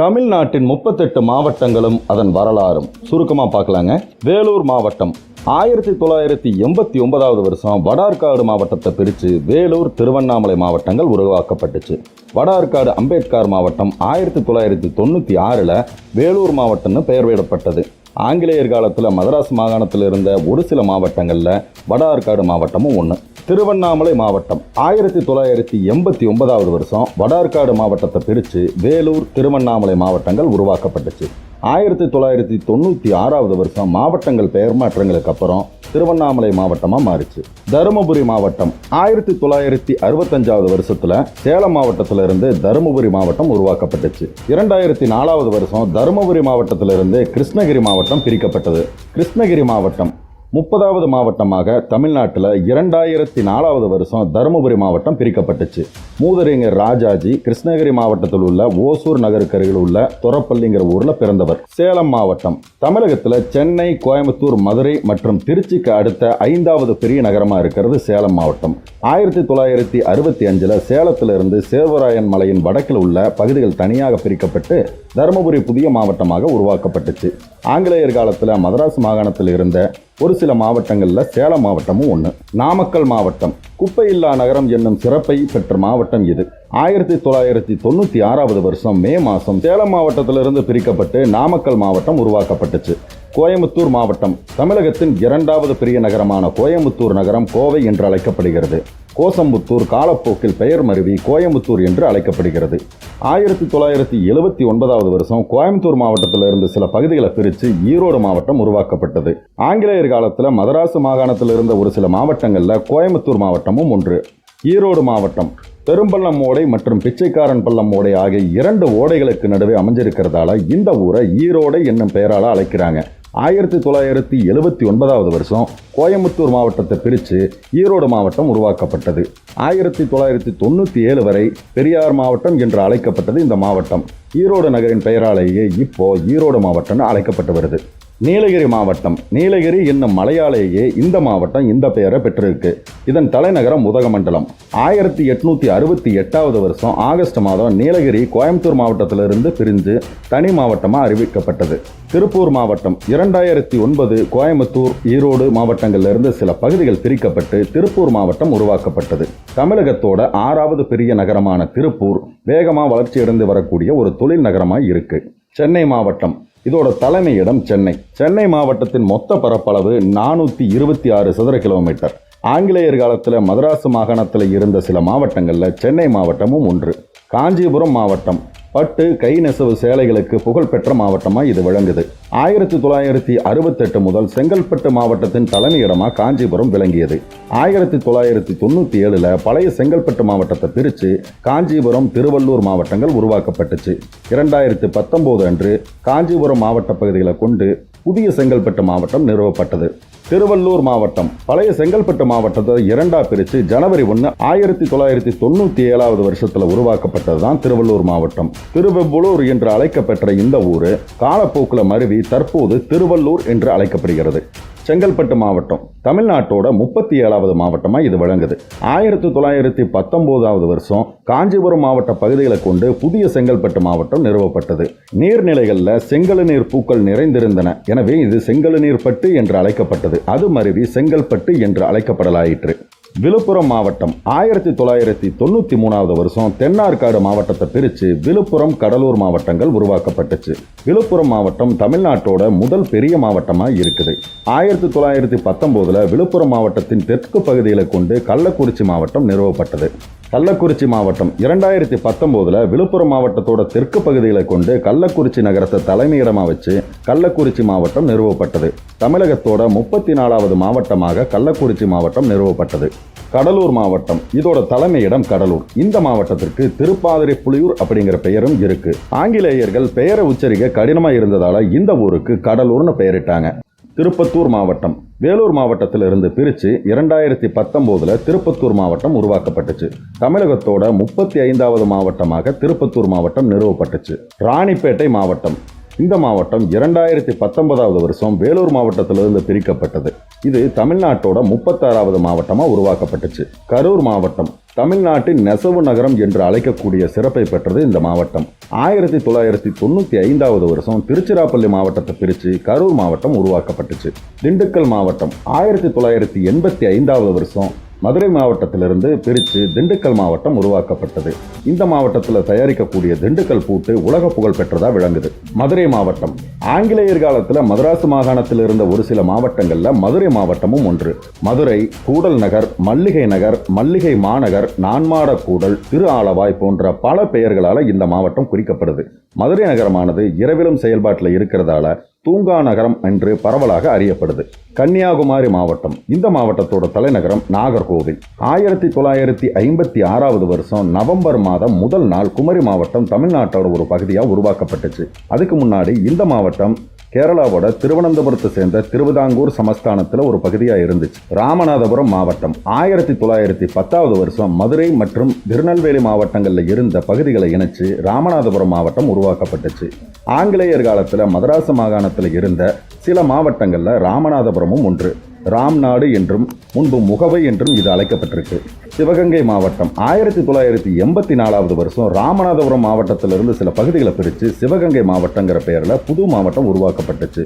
தமிழ்நாட்டின் முப்பத்தெட்டு மாவட்டங்களும் அதன் வரலாறும். சுருக்கமாக பார்க்கலாங்க. வேலூர் மாவட்டம். ஆயிரத்தி தொள்ளாயிரத்தி எண்பத்தி ஒன்பதாவது வருஷம் வடார்காடு மாவட்டத்தை பிரித்து வேலூர் திருவண்ணாமலை மாவட்டங்கள் உருவாக்கப்பட்டுச்சு. வடார்காடு அம்பேத்கர் மாவட்டம் ஆயிரத்தி தொள்ளாயிரத்தி தொண்ணூற்றி ஆறில் வேலூர் மாவட்டம்னு பெயர் விடப்பட்டது. ஆங்கிலேயர் காலத்தில் மதராஸ் மாகாணத்தில் இருந்த ஒரு சில மாவட்டங்களில் வட ஆற்காடு மாவட்டமும் ஒன்று திருவண்ணாமலை மாவட்டம். ஆயிரத்தி தொள்ளாயிரத்தி எண்பத்தி ஒன்பதாவது வருஷம் வடார்காடு மாவட்டத்தை பிரித்து வேலூர் திருவண்ணாமலை மாவட்டங்கள் உருவாக்கப்பட்டுச்சு. ஆயிரத்தி தொள்ளாயிரத்தி தொண்ணூற்றி ஆறாவது வருஷம் மாவட்டங்கள் பெயர் மாற்றங்களுக்கு அப்புறம் திருவண்ணாமலை மாவட்டமாக மாறிச்சு. தருமபுரி மாவட்டம் ஆயிரத்தி தொள்ளாயிரத்தி அறுபத்தஞ்சாவது வருஷத்தில் சேலம் மாவட்டத்திலிருந்து தருமபுரி மாவட்டம் உருவாக்கப்பட்டுச்சு. இரண்டாயிரத்தி நாலாவது வருஷம் தருமபுரி மாவட்டத்திலிருந்து கிருஷ்ணகிரி மாவட்டம் பிரிக்கப்பட்டது. கிருஷ்ணகிரி மாவட்டம் முப்பதாவது மாவட்டமாக தமிழ்நாட்டில் இரண்டாயிரத்தி நாலாவது வருஷம் தருமபுரி மாவட்டம் பிரிக்கப்பட்டுச்சு. மூதறிஞர் ராஜாஜி கிருஷ்ணகிரி மாவட்டத்தில் உள்ள ஓசூர் நகருக்கு அருகில் உள்ள துறப்பள்ளிங்கிற ஊரில் பிறந்தவர். சேலம் மாவட்டம். தமிழகத்தில் சென்னை கோயம்புத்தூர் மதுரை மற்றும் திருச்சிக்கு அடுத்த ஐந்தாவது பெரிய நகரமாக இருக்கிறது சேலம் மாவட்டம். ஆயிரத்தி தொள்ளாயிரத்தி அறுபத்தி அஞ்சில் சேலத்திலிருந்து சேர்வராயன் மலையின் வடக்கில் உள்ள பகுதிகள் தனியாக பிரிக்கப்பட்டு தருமபுரி புதிய மாவட்டமாக உருவாக்கப்பட்டுச்சு. ஆங்கிலேயர் காலத்தில் மதராஸ் மாகாணத்தில் இருந்த ஒரு சில மாவட்டங்களில் சேலம் மாவட்டமும் ஒன்று நாமக்கல் மாவட்டம் குப்பையில்லா நகரம் என்னும் சிறப்பை பெற்ற மாவட்டம் இது. ஆயிரத்தி தொள்ளாயிரத்தி தொண்ணூற்றி ஆறாவது வருஷம் மே மாதம் சேலம் மாவட்டத்திலிருந்து பிரிக்கப்பட்டு நாமக்கல் மாவட்டம் உருவாக்கப்பட்டுச்சு. கோயம்புத்தூர் மாவட்டம் தமிழகத்தின் இரண்டாவது பெரிய நகரமான கோயம்புத்தூர் நகரம் கோவை என்று அழைக்கப்படுகிறது. கோசம்புத்தூர் காலப்போக்கில் பெயர் மருவி கோயம்புத்தூர் என்று அழைக்கப்படுகிறது. ஆயிரத்தி தொள்ளாயிரத்தி எழுபத்தி ஒன்பதாவது வருஷம் கோயம்புத்தூர் மாவட்டத்திலிருந்து சில பகுதிகளை பிரித்து ஈரோடு மாவட்டம் உருவாக்கப்பட்டது. ஆங்கிலேயர் காலத்தில் மதராசு மாகாணத்தில் இருந்த ஒரு சில மாவட்டங்களில் கோயம்புத்தூர் மாவட்டமும் ஒன்று. ஈரோடு மாவட்டம் பெரும்பள்ளம் ஓடை மற்றும் பிச்சைக்காரன் பள்ளம் ஓடை ஆகிய இரண்டு ஓடைகளுக்கு நடுவே அமைஞ்சிருக்கிறதால இந்த ஊரை ஈரோடை என்னும் பெயரால் அழைக்கிறாங்க. ஆயிரத்தி தொள்ளாயிரத்தி எழுபத்தி ஒன்பதாவது வருஷம் கோயம்புத்தூர் மாவட்டத்தை பிரித்து ஈரோடு மாவட்டம் உருவாக்கப்பட்டது. ஆயிரத்தி தொள்ளாயிரத்தி தொண்ணூற்றி ஏழு வரை பெரியார் மாவட்டம் என்று அழைக்கப்பட்டது இந்த மாவட்டம். ஈரோடு நகரின் பெயராலேயே இப்போ ஈரோடு மாவட்டம்னு அழைக்கப்பட்டு வருது. நீலகிரி மாவட்டம். நீலகிரி என்னும் மலையாலேயே இந்த மாவட்டம் இந்த பெயரை பெற்றிருக்கு. இதன் தலைநகரம் உதகமண்டலம். ஆயிரத்தி எட்நூத்தி அறுபத்தி எட்டாவது வருஷம் ஆகஸ்ட் மாதம் நீலகிரி கோயம்புத்தூர் மாவட்டத்திலிருந்து பிரிந்து தனி மாவட்டமாக அறிவிக்கப்பட்டது. திருப்பூர் மாவட்டம். இரண்டாயிரத்தி ஒன்பது கோயம்புத்தூர் ஈரோடு மாவட்டங்களிலிருந்து சில பகுதிகள் பிரிக்கப்பட்டு திருப்பூர் மாவட்டம் உருவாக்கப்பட்டது. தமிழகத்தோட ஆறாவது பெரிய நகரமான திருப்பூர் வேகமாக வளர்ச்சியடைந்து வரக்கூடிய ஒரு தொழில் நகரமாக இருக்கு. சென்னை மாவட்டம். இதோட தலைமையிடம் சென்னை. சென்னை மாவட்டத்தின் மொத்த பரப்பளவு நானூற்றி இருபத்தி ஆறு சதுர கிலோமீட்டர். ஆங்கிலேயர் காலத்தில் மதராசு மாகாணத்தில் இருந்த சில மாவட்டங்களில் சென்னை மாவட்டமும் ஒன்று. காஞ்சிபுரம் மாவட்டம். பட்டு கை நெசவு சேலைகளுக்கு புகழ்பெற்ற மாவட்டமாக இது விளங்குது. ஆயிரத்தி தொள்ளாயிரத்தி அறுபத்தெட்டு முதல் செங்கல்பட்டு மாவட்டத்தின் தலைமையிடமாக காஞ்சிபுரம் விளங்கியது. ஆயிரத்தி தொள்ளாயிரத்தி தொண்ணூற்றி ஏழில் பழைய செங்கல்பட்டு மாவட்டத்தை பிரித்து காஞ்சிபுரம் திருவள்ளூர் மாவட்டங்கள் உருவாக்கப்பட்டுச்சு. இரண்டாயிரத்தி பத்தொம்போது அன்று காஞ்சிபுரம் மாவட்ட பகுதிகளை கொண்டு புதிய செங்கல்பட்டு மாவட்டம் நிறுவப்பட்டது. திருவள்ளூர் மாவட்டம். பழைய செங்கல்பட்டு மாவட்டத்தை இரண்டா பிரித்து ஜனவரி ஒன்று ஆயிரத்தி தொள்ளாயிரத்தி தொண்ணூற்றி ஏழாவது வருஷத்தில் உருவாக்கப்பட்டது தான் திருவள்ளூர் மாவட்டம். திருவெவ்வளூர் என்று அழைக்கப்பெற்ற இந்த ஊர் காலப்போக்கில் மருவி தற்போது திருவள்ளூர் என்று அழைக்கப்படுகிறது. செங்கல்பட்டு மாவட்டம் தமிழ்நாட்டோட முப்பத்தி ஏழாவது மாவட்டமாக இது வழங்குது ஆயிரத்தி தொள்ளாயிரத்தி பத்தொம்போதாவது வருஷம் காஞ்சிபுரம் மாவட்ட பகுதிகளை கொண்டு புதிய செங்கல்பட்டு மாவட்டம் நிறுவப்பட்டது. நீர்நிலைகளில் செங்கழு நீர் பூக்கள் நிறைந்திருந்தன. எனவே இது செங்கழு நீர்பட்டு என்று அழைக்கப்பட்டது. அது மருவி செங்கல்பட்டு என்று அழைக்கப்படலாயிற்று. விழுப்புரம் மாவட்டம். ஆயிரத்தி தொள்ளாயிரத்தி தொண்ணூற்றி மூணாவது வருஷம் தென்னார்காடு மாவட்டத்தை பிரித்து விழுப்புரம் கடலூர் மாவட்டங்கள் உருவாக்கப்பட்டுச்சு. விழுப்புரம் மாவட்டம் தமிழ்நாட்டோட முதல் பெரிய மாவட்டமாக இருக்குது. ஆயிரத்தி தொள்ளாயிரத்தி பத்தொம்போதில் விழுப்புரம் மாவட்டத்தின் தெற்கு பகுதிகளை கொண்டு கள்ளக்குறிச்சி மாவட்டம் நிறுவப்பட்டது. கள்ளக்குறிச்சி மாவட்டம் இரண்டாயிரத்தி பத்தொம்போதில் விழுப்புரம் மாவட்டத்தோட தெற்கு பகுதிகளை கொண்டு கள்ளக்குறிச்சி நகரத்தை தலைமையிடமாக வச்சு கள்ளக்குறிச்சி மாவட்டம் நிறுவப்பட்டது. தமிழகத்தோட முப்பத்தி நாலாவது மாவட்டமாக கள்ளக்குறிச்சி மாவட்டம் நிறுவப்பட்டது. கடலூர் மாவட்டம் இதோட தலைமையிடம் கடலூர். இந்த மாவட்டத்திற்கு திருப்பாதிரை புலியூர் அப்படிங்கிற பெயரும் இருக்கு. ஆங்கிலேயர்கள் பெயரை உச்சரிக்க கடினமாக இருந்ததால இந்த ஊருக்கு கடலூர்னு பெயரிட்டாங்க. திருப்பத்தூர் மாவட்டம். வேலூர் மாவட்டத்தில் இருந்து பிரித்து இரண்டாயிரத்தி பத்தொம்போதில் திருப்பத்தூர் மாவட்டம் உருவாக்கப்பட்டுச்சு. தமிழகத்தோட முப்பத்தி ஐந்தாவது மாவட்டமாக திருப்பத்தூர் மாவட்டம் நிறுவப்பட்டுச்சு. ராணிப்பேட்டை மாவட்டம். இந்த மாவட்டம் இரண்டாயிரத்தி பத்தொன்பதாவது வருஷம் வேலூர் மாவட்டத்திலிருந்து பிரிக்கப்பட்டது. இது தமிழ்நாட்டோட முப்பத்தாறாவது மாவட்டமாக உருவாக்கப்பட்டுச்சு. கரூர் மாவட்டம். தமிழ்நாட்டின் நெசவு நகரம் என்று அழைக்கக்கூடிய சிறப்பை பெற்றது இந்த மாவட்டம். ஆயிரத்தி தொள்ளாயிரத்தி தொண்ணூற்றி ஐந்தாவது வருஷம் திருச்சிராப்பள்ளி மாவட்டத்தை பிரித்து கரூர் மாவட்டம் உருவாக்கப்பட்டுச்சு. திண்டுக்கல் மாவட்டம். ஆயிரத்தி தொள்ளாயிரத்தி எண்பத்தி ஐந்தாவது வருஷம் மதுரை மாவட்டத்திலிருந்து பிரித்து திண்டுக்கல் மாவட்டம் உருவாக்கப்பட்டது. இந்த மாவட்டத்தில் தயாரிக்கக்கூடிய திண்டுக்கல் பூட்டு உலக புகழ் பெற்றதா விளங்குது. மதுரை மாவட்டம். ஆங்கிலேயர் காலத்தில் மதராசு மாகாணத்தில் இருந்த ஒரு சில மாவட்டங்களில் மதுரை மாவட்டமும் ஒன்று. மதுரை கூடல் நகர் மல்லிகை நகர் மல்லிகை மாநகர் நான்மாட கூடல் திரு ஆலவாய் போன்ற பல பெயர்களால் இந்த மாவட்டம் குறிக்கப்படுது. மதுரை நகரமானது இரவிலும் செயல்பாட்டில் இருக்கிறதால தூங்கா நகரம் என்று பரவலாக அறியப்படுது. கன்னியாகுமரி மாவட்டம் இந்த மாவட்டத்தோட தலைநகரம் நாகர்கோவில். ஆயிரத்தி தொள்ளாயிரத்தி ஐம்பத்தி ஆறாவது வருஷம் நவம்பர் மாதம் முதல் நாள் குமரி மாவட்டம் தமிழ்நாட்டோட ஒரு பகுதியாக உருவாக்கப்பட்டுச்சு. அதுக்கு முன்னாடி இந்த மாவட்டம் கேரளாவோட திருவனந்தபுரத்தை சேர்ந்த திருவிதாங்கூர் சமஸ்தானத்தில் ஒரு பகுதியாக இருந்துச்சு. ராமநாதபுரம் மாவட்டம். ஆயிரத்தி தொள்ளாயிரத்தி பத்தாவது வருஷம் மதுரை மற்றும் திருநெல்வேலி மாவட்டங்களில் இருந்த பகுதிகளை இணைச்சு ராமநாதபுரம் மாவட்டம் உருவாக்கப்பட்டுச்சு. ஆங்கிலேயர் காலத்தில் மதராச மாகாணத்தில் இருந்த சில மாவட்டங்களில் ராமநாதபுரமும் ஒன்று. ராம்நாடு என்றும் முன்பு முகவை என்றும் இது அழைக்கப்பட்டிருக்கு. சிவகங்கை மாவட்டம் ஆயிரத்தி தொள்ளாயிரத்தி எண்பத்தி நாலாவது வருஷம் ராமநாதபுரம் மாவட்டத்திலிருந்து சில பகுதிகளை பிரித்து சிவகங்கை மாவட்டங்கிற பெயரில் புது மாவட்டம் உருவாக்கப்பட்டுச்சு.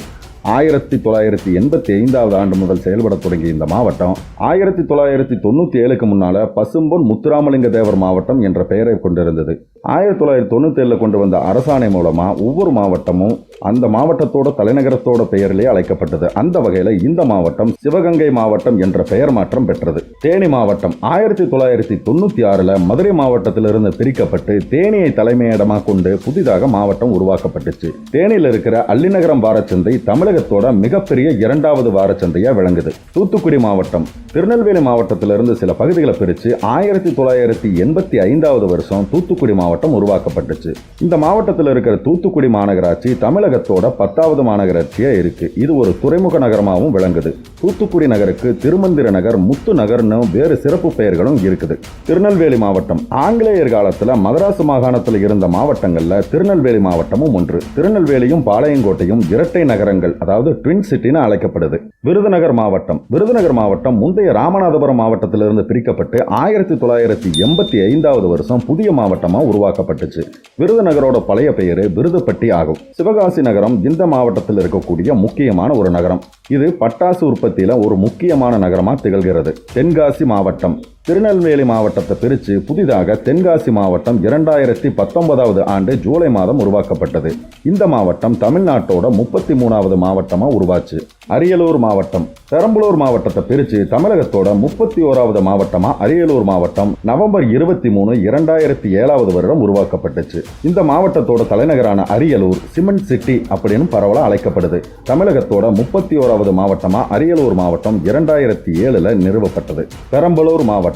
ஆயிரத்தி தொள்ளாயிரத்தி எண்பத்தி ஐந்தாவது ஆண்டு முதல் செயல்பட தொடங்கிய இந்த மாவட்டம் ஆயிரத்தி தொள்ளாயிரத்தி தொண்ணூற்றி ஏழுக்கு முன்னால் பசும்பொன் முத்துராமலிங்க தேவர் மாவட்டம் என்ற பெயரை கொண்டிருந்தது. ஆயிரத்தி தொள்ளாயிரத்தி தொண்ணூற்றி ஏழில் கொண்டு வந்த அரசாணை மூலமாக ஒவ்வொரு மாவட்டமும் அந்த மாவட்டத்தோட தலைநகரத்தோட பெயரிலே அழைக்கப்பட்டது. அந்த வகையில் இந்த மாவட்டம் சிவகங்கை மாவட்டம் என்ற பெயர் மாற்றம் பெற்றது. தேனி மாவட்டம் ஆயிரத்தி ஆயிரத்தி தொள்ளாயிரத்தி தொண்ணூற்றி ஆறில் மதுரை மாவட்டத்திலிருந்து பிரிக்கப்பட்டு தேனியை தலைமையிடமாக கொண்டு புதிதாக மாவட்டம் உருவாக்கப்பட்டுச்சு. தேனியில் இருக்கிற அள்ளிநகரம் வாரச்சந்தை தமிழகத்தோட மிகப்பெரிய இரண்டாவது வாரச்சந்தையாக விளங்குது. தூத்துக்குடி மாவட்டம் திருநெல்வேலி மாவட்டத்திலிருந்து சில பகுதிகளை பிரித்து ஆயிரத்தி தொள்ளாயிரத்தி எண்பத்தி ஐந்தாவது வருஷம் தூத்துக்குடி மாவட்டம் உருவாக்கப்பட்டுச்சு. இந்த மாவட்டத்தில் இருக்கிற தூத்துக்குடி மாநகராட்சி தமிழகத்தோட பத்தாவது மாநகராட்சியாக இருக்கு. இது ஒரு துறைமுக நகரமாகவும் விளங்குது. தூத்துக்குடி நகருக்கு திருமந்திர நகர் முத்து நகர்னு வேறு சிறப்பு பெயர்களும் இருக்குது. திருநெல்வேலி மாவட்டம் ஆங்கிலேயர் காலத்தில் மதராசு மாகாணத்தில் இருந்த மாவட்டங்களில் திருநெல்வேலி மாவட்டமும் ஒன்று. திருநெல்வேலியும் பாளையங்கோட்டையும் இரட்டை நகரங்கள் அதாவது ட்வின் சிட்டின்னு அழைக்கப்படுது. விருதுநகர் மாவட்டம். விருதுநகர் மாவட்டம் முந்தைய ராமநாதபுரம் மாவட்டத்திலிருந்து பிரிக்கப்பட்டு ஆயிரத்தி தொள்ளாயிரத்தி எண்பத்தி ஐந்தாவது வருஷம் புதிய மாவட்டமாக உருவாக்கப்பட்டுச்சு. விருதுநகரோட பழைய பெயர் விருதுப்பட்டி ஆகும். சிவகாசி நகரம் இந்த மாவட்டத்தில் இருக்கக்கூடிய முக்கியமான ஒரு நகரம். இது பட்டாசு உற்பத்தியில் ஒரு முக்கியமான நகரமாக திகழ்கிறது. தென்காசி மாவட்டம். திருநெல்வேலி மாவட்டத்தை பிரித்து புதிதாக தென்காசி மாவட்டம் இரண்டாயிரத்தி பத்தொன்பதாவது ஆண்டு ஜூலை மாதம் உருவாக்கப்பட்டது. இந்த மாவட்டம் தமிழ்நாட்டோட முப்பத்தி மூணாவது மாவட்டமாக உருவாச்சு. அரியலூர் மாவட்டம் பெரம்பலூர் மாவட்டத்தை பிரித்து தமிழகத்தோட முப்பத்தி ஓராவது மாவட்டமாக அரியலூர் மாவட்டம் நவம்பர் இருபத்தி மூணு இரண்டாயிரத்தி ஏழாவது வருடம் உருவாக்கப்பட்டுச்சு. இந்த மாவட்டத்தோட தலைநகரான அரியலூர் சிமெண்ட் சிட்டி அப்படின்னு பரவலாக அழைக்கப்படுது. தமிழகத்தோட முப்பத்தி ஓராவது மாவட்டமாக அரியலூர் மாவட்டம் இரண்டாயிரத்தி ஏழில் நிறுவப்பட்டது. பெரம்பலூர் மாவட்டம்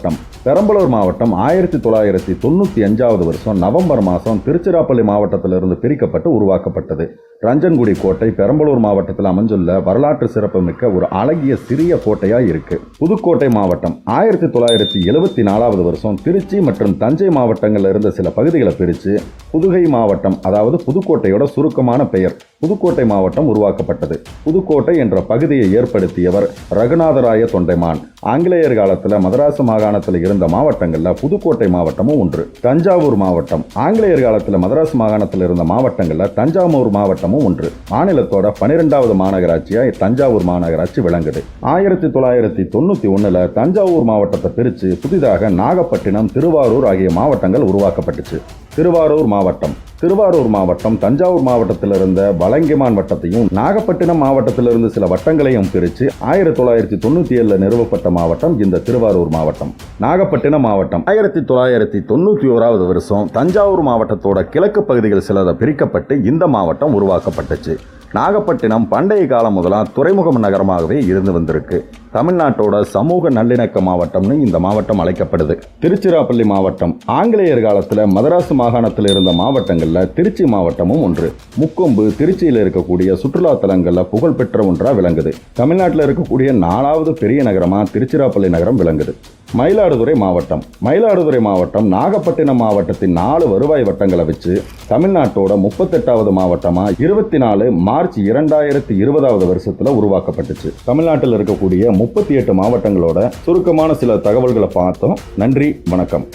பெரம்பலூர் மாவட்டம் ஆயிரத்தி தொள்ளாயிரத்தி தொண்ணூற்றி அஞ்சாவது வருஷம் நவம்பர் மாதம் திருச்சிராப்பள்ளி மாவட்டத்திலிருந்து பிரிக்கப்பட்டு உருவாக்கப்பட்டது. ரஞ்சன்குடி கோட்டை பெரம்பலூர் மாவட்டத்தில் அமைஞ்சுள்ள வரலாற்று சிறப்புமிக்க ஒரு அழகிய சிறிய கோட்டையாக இருக்கு. புதுக்கோட்டை மாவட்டம். ஆயிரத்தி தொள்ளாயிரத்தி எழுபத்தி நாலாவது வருஷம் திருச்சி மற்றும் தஞ்சை மாவட்டங்களில் இருந்த சில பகுதிகளை பிரித்து புதுகை மாவட்டம் அதாவது புதுக்கோட்டையோட சுருக்கமான பெயர் புதுக்கோட்டை மாவட்டம் உருவாக்கப்பட்டது. புதுக்கோட்டை என்ற பகுதியை ஏற்படுத்தியவர் ரகுநாதராய தொண்டைமான். ஆங்கிலேயர் காலத்தில் மதராசு மாகாணத்தில் இருந்த மாவட்டங்களில் புதுக்கோட்டை மாவட்டமும் ஒன்று. தஞ்சாவூர் மாவட்டம். ஆங்கிலேயர் காலத்தில் மதராசு மாகாணத்தில் இருந்த மாவட்டங்களில் தஞ்சாவூர் மாவட்டமும் ஒன்று. மாநிலத்தோட பனிரெண்டாவது மாநகராட்சியாக தஞ்சாவூர் மாநகராட்சி விளங்குது. ஆயிரத்தி தொள்ளாயிரத்தி தொண்ணூற்றி ஒன்றில் தஞ்சாவூர் மாவட்டத்தை பிரித்து புதிதாக நாகப்பட்டினம் திருவாரூர் ஆகிய மாவட்டங்கள் உருவாக்கப்பட்டுச்சு. திருவாரூர் மாவட்டம். திருவாரூர் மாவட்டம் தஞ்சாவூர் மாவட்டத்தில் இருந்த வலங்கிமான் வட்டத்தையும் நாகப்பட்டினம் மாவட்டத்திலிருந்து சில வட்டங்களையும் பிரித்து ஆயிரத்தி தொள்ளாயிரத்தி தொண்ணூற்றி ஏழில் நிறுவப்பட்ட மாவட்டம் இந்த திருவாரூர் மாவட்டம். நாகப்பட்டினம் மாவட்டம். ஆயிரத்தி தொள்ளாயிரத்தி தொண்ணூற்றி ஓராவது வருஷம் தஞ்சாவூர் மாவட்டத்தோட கிழக்கு பகுதிகள் சிலதை பிரிக்கப்பட்டு இந்த மாவட்டம் உருவாக்கப்பட்டுச்சு. நாகப்பட்டினம் பண்டைய காலம் முதலாம் துறைமுகம் நகரமாகவே இருந்து வந்திருக்கு. தமிழ்நாட்டோட சமூக நல்லிணக்க மாவட்டம்னு இந்த மாவட்டம் அழைக்கப்படுது. திருச்சிராப்பள்ளி மாவட்டம் ஆங்கிலேயர் காலத்தில் மதராசு மாகாணத்தில் இருந்த மாவட்டங்களில் திருச்சி மாவட்டமும் ஒன்று. முக்கொம்பு திருச்சியில் இருக்கக்கூடிய சுற்றுலா தலங்களில் புகழ்பெற்ற ஒன்றாக விளங்குது. தமிழ்நாட்டில் இருக்கக்கூடிய நாலாவது பெரிய நகரமாக திருச்சிராப்பள்ளி நகரம் விளங்குது. மயிலாடுதுறை மாவட்டம். மயிலாடுதுறை மாவட்டம் நாகப்பட்டினம் மாவட்டத்தின் நாலு வருவாய் வட்டங்களை வச்சு தமிழ்நாட்டோட முப்பத்தெட்டாவது மாவட்டமாக இருபத்தி நாலு மார்ச் இரண்டாயிரத்தி இருபதாவது வருஷத்தில் உருவாக்கப்பட்டுச்சு. தமிழ்நாட்டில் இருக்கக்கூடிய முப்பத்தி எட்டு மாவட்டங்களோட சுருக்கமான சில தகவல்களை பார்த்தோம். நன்றி வணக்கம்.